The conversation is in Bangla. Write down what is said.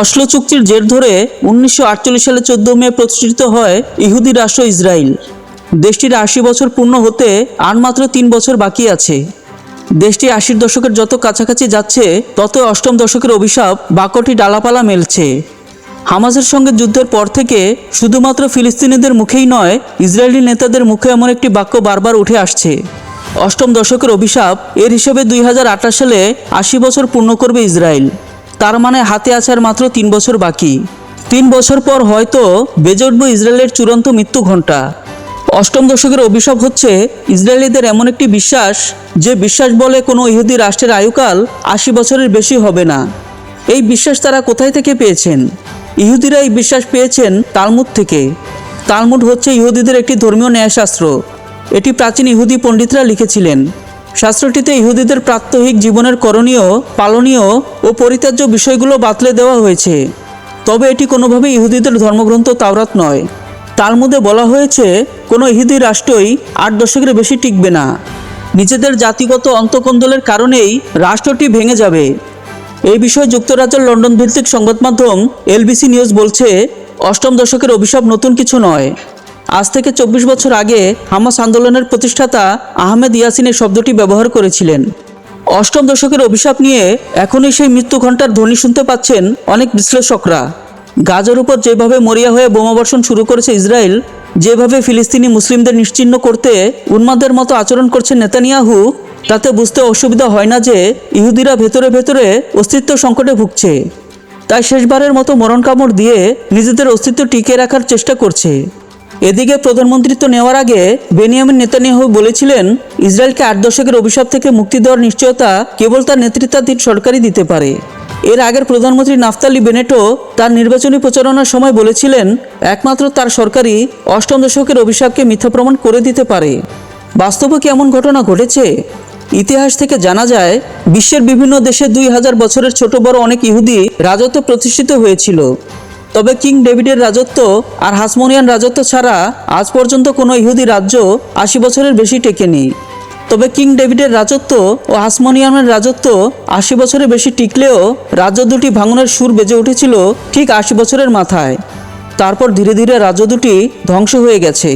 অশ্লো চুক্তির জের ধরে উনিশশো আটচল্লিশ সালে চোদ্দ মে প্রতিষ্ঠিত হয় ইহুদি রাষ্ট্র ইসরায়েল। দেশটির আশি বছর পূর্ণ হতে আর মাত্র তিন বছর বাকি আছে। দেশটি আশির দশকের যত কাছাকাছি যাচ্ছে, তত অষ্টম দশকের অভিশাপ বাক্যটি ডালাপালা মেলছে। হামাজের সঙ্গে যুদ্ধের পর থেকে শুধুমাত্র ফিলিস্তিনিদের মুখেই নয়, ইসরায়েলি নেতাদের মুখে এমন একটি বাক্য বারবার উঠে আসছে। অষ্টম দশকের অভিশাপ এর হিসেবে দুই হাজার আঠাশ সালে আশি বছর পূর্ণ করবে ইসরায়েল। তার মানে হাতে আসার মাত্র তিন বছর বাকি। তিন বছর পর হয়তো বেজে ইসরায়েলের চূড়ান্ত মৃত্যু ঘণ্টা। অষ্টম দশকের অভিশাপ হচ্ছে ইসরায়েলিদের এমন একটি বিশ্বাস, যে বিশ্বাস বলে কোনো ইহুদি রাষ্ট্রের আয়ুকাল আশি বছরের বেশি হবে না। এই বিশ্বাস তারা কোথায় থেকে পেয়েছেন? ইহুদিরা এই বিশ্বাস পেয়েছেন তালমুদ থেকে। তালমুড হচ্ছে ইহুদিদের একটি ধর্মীয় ন্যায়শাস্ত্র। এটি প্রাচীন ইহুদি পণ্ডিতরা লিখেছিলেন। শাস্ত্রটিতে ইহুদিদের প্রাত্যহিক জীবনের করণীয়, পালনীয় ও পরিত্যাজ্য বিষয়গুলো বাতলে দেওয়া হয়েছে। তবে এটি কোনোভাবে ইহুদিদের ধর্মগ্রন্থ তাওরাত নয়। তার মধ্যে বলা হয়েছে, কোনো ইহুদি রাষ্ট্রই আট দশকের বেশি টিকবে না। নিজেদের জাতিগত অন্তকন্দলের কারণেই রাষ্ট্রটি ভেঙে যাবে। এই বিষয়ে যুক্তরাজ্যের লন্ডন ভিত্তিক সংবাদ মাধ্যম এলবিসি নিউজ বলছে, অষ্টম দশকের অভিশাপ নতুন কিছু নয়। আজ থেকে চব্বিশ বছর আগে হামাস আন্দোলনের প্রতিষ্ঠাতা আহমেদ ইয়াসিন এই শব্দটি ব্যবহার করেছিলেন। অষ্টম দশকের অভিশাপ নিয়ে এখনই সেই মৃত্যু ঘণ্টার ধ্বনি শুনতে পাচ্ছেন অনেক বিশ্লেষকরা। গাজার উপর যেভাবে মরিয়া হয়ে বোমাবর্ষণ শুরু করেছে ইসরায়েল, যেভাবে ফিলিস্তিনি মুসলিমদের নিশ্চিহ্ন করতে উন্মাদের মতো আচরণ করছে নেতানিয়াহু, তাতে বুঝতে অসুবিধা হয় না যে ইহুদিরা ভেতরে ভেতরে অস্তিত্ব সংকটে ভুগছে। তাই শেষবারের মতো মরণ কামড় দিয়ে নিজেদের অস্তিত্ব টিকিয়ে রাখার চেষ্টা করছে। এদিকে প্রধানমন্ত্রীত্ব নেওয়ার আগে বেনিয়ামিন নেতানিয়াহু বলেছিলেন, ইসরায়েলকে আট দশকের অভিশাপ থেকে মুক্তি দেওয়ার নিশ্চয়তা কেবল তার নেতৃত্বাধীন সরকারই দিতে পারে। এর আগের প্রধানমন্ত্রী নাফতালি বেনেটো তার নির্বাচনী প্রচারণার সময় বলেছিলেন, একমাত্র তার সরকারই অষ্টম দশকের অভিশাপকে মিথ্যা প্রমাণ করে দিতে পারে। বাস্তবে কি এমন ঘটনা ঘটেছে? ইতিহাস থেকে জানা যায়, বিশ্বের বিভিন্ন দেশে দুই হাজার বছরের ছোট বড় অনেক ইহুদি রাজত্ব প্রতিষ্ঠিত হয়েছিল। তবে কিং ডেভিডের রাজত্ব আর হাসমোনিয়ান রাজত্ব ছাড়া আজ পর্যন্ত কোনো ইহুদি রাজ্য আশি বছরের বেশি টেকেনি। তবে কিং ডেভিডের রাজত্ব ও হাসমোনিয়ামের রাজত্ব আশি বছরের বেশি টিকলেও রাজ্য দুটি ভাঙনের সুর বেজে উঠেছিল ঠিক আশি বছরের মাথায়। তারপর ধীরে ধীরে রাজ্য দুটি ধ্বংস হয়ে গেছে।